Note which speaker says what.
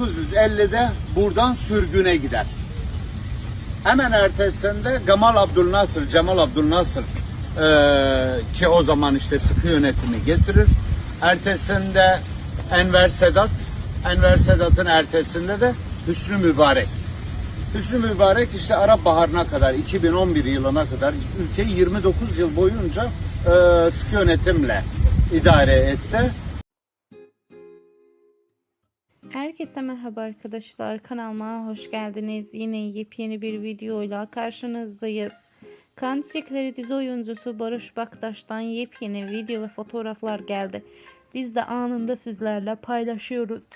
Speaker 1: 1950'de buradan sürgüne gider. Hemen ertesinde Gamal Abdülnasır, Cemal Abdülnasır eee, ki o zaman işte sıkı yönetimi getirir. Ertesinde Enver Sedat, Enver Sedat'ın ertesinde de Hüsnü Mübarek. Hüsnü Mübarek işte Arap Baharı'na kadar 2011 yılına kadar ülkeyi 29 yıl boyunca eee, sıkı yönetimle idare etti.
Speaker 2: Herkese merhaba arkadaşlar. Kanalıma hoş geldiniz. Yine yepyeni bir videoyla karşınızdayız. Kan Çiçekleri dizi oyuncusu Barış Baktaş'tan yepyeni video ve fotoğraflar geldi. Biz de anında sizlerle paylaşıyoruz.